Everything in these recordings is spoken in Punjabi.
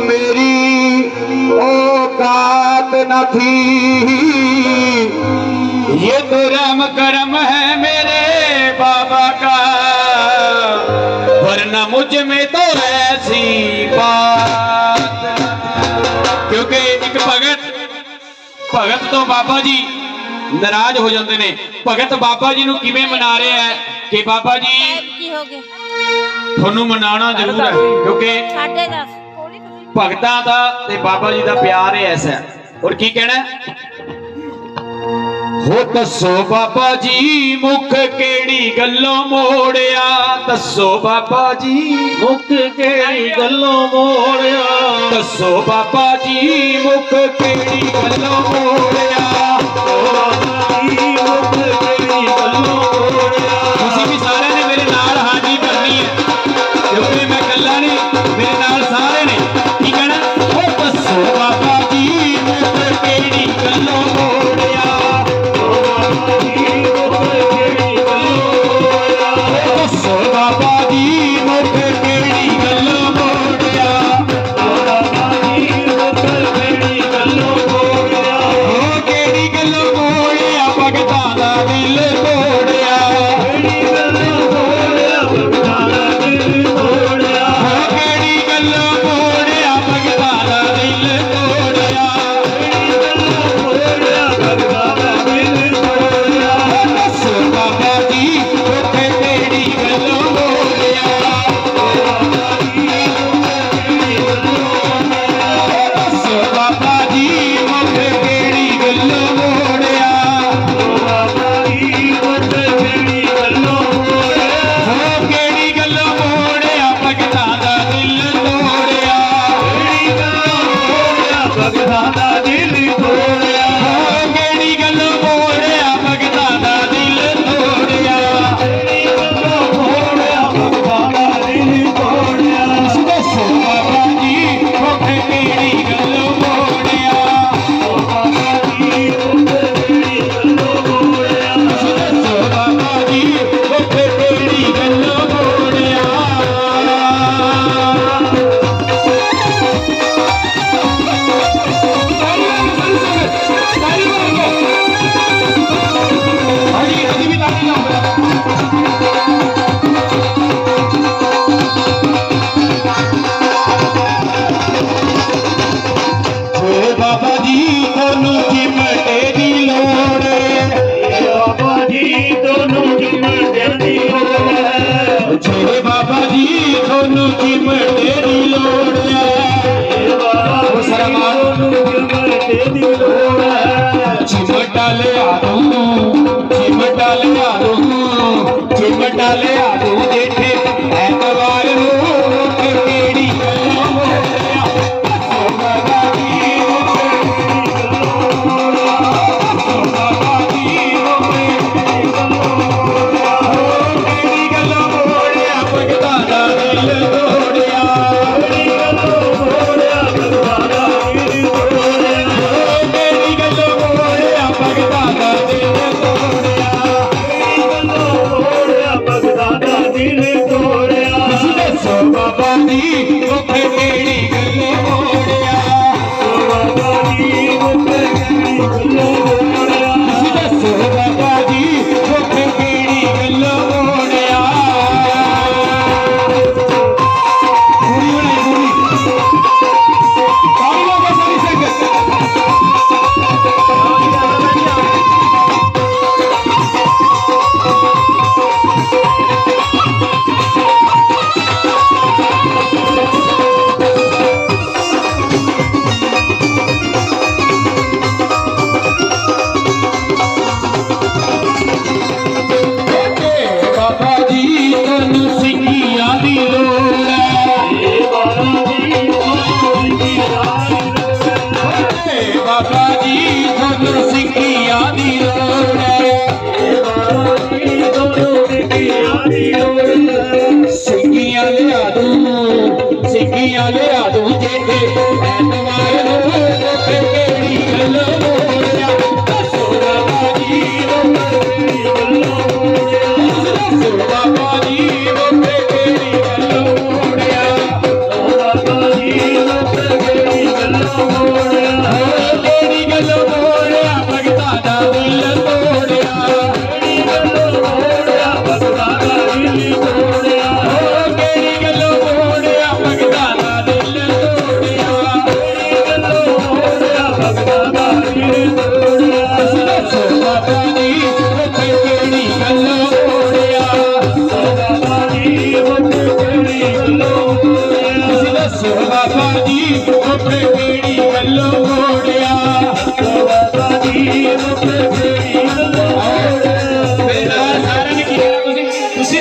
मेरी औकात न थी ये तो रम करम है मेरे बाबा का वरना मुझ में तो ऐसी बात क्योंकि एक भगत भगत तो बाबा जी ਨਾਰਾਜ਼ ਹੋ ਜਾਂਦੇ ਨੇ ਭਗਤ ਬਾਬਾ ਜੀ ਨੂੰ ਕਿਵੇਂ ਮਨਾ ਰਿਹਾ ਹੈ ਕਿ ਬਾਬਾ ਜੀ ਤੁਹਾਨੂੰ ਮਨਾਣਾ ਜ਼ਰੂਰ ਹੈ ਕਿਉਂਕਿ 10:30 ਭਗਤਾਂ ਦਾ ਤੇ ਬਾਬਾ ਜੀ ਦਾ ਪਿਆਰ ਹੀ ਐਸਾ ਔਰ ਕੀ ਕਹਿਣਾ ਹੋ ਦੱਸੋ ਬਾਬਾ ਜੀ ਮੁਖ ਕਿਹੜੀ ਗੱਲੋਂ ਮੋੜਿਆ? ਦੱਸੋ ਬਾਬਾ ਜੀ। ਮੁਖ ਕਿਹੜੀ ਗੱਲੋਂ ਮੋੜਿਆ? ਦੱਸੋ ਬਾਬਾ ਜੀ ਮੁਖ ਕਿਹੜੀ ਗੱਲੋਂ ਮੋੜਿਆ? चिमटा ले आ दू चिमटा ले आ दू चिमटा ले आ दू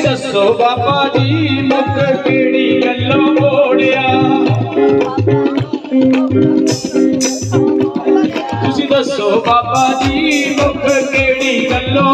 ਦੱਸੋ ਬਾਬਾ ਜੀ ਮੁੱਖ ਕਿਹੜੀ ਗੱਲੋਂ ਮੋੜਿਆ? ਤੁਸੀਂ ਦੱਸੋ ਬਾਬਾ ਜੀ ਮੁੱਖ ਕਿਹੜੀ ਗੱਲੋਂ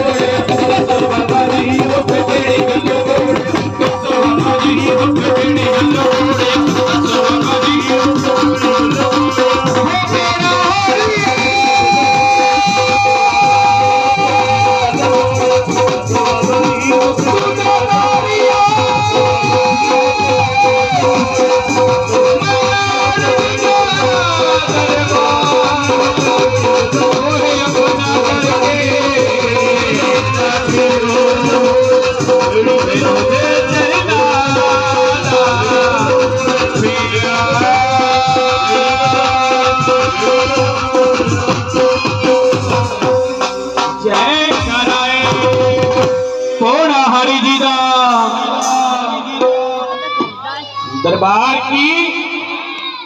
દરબાર કી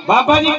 બાબાજી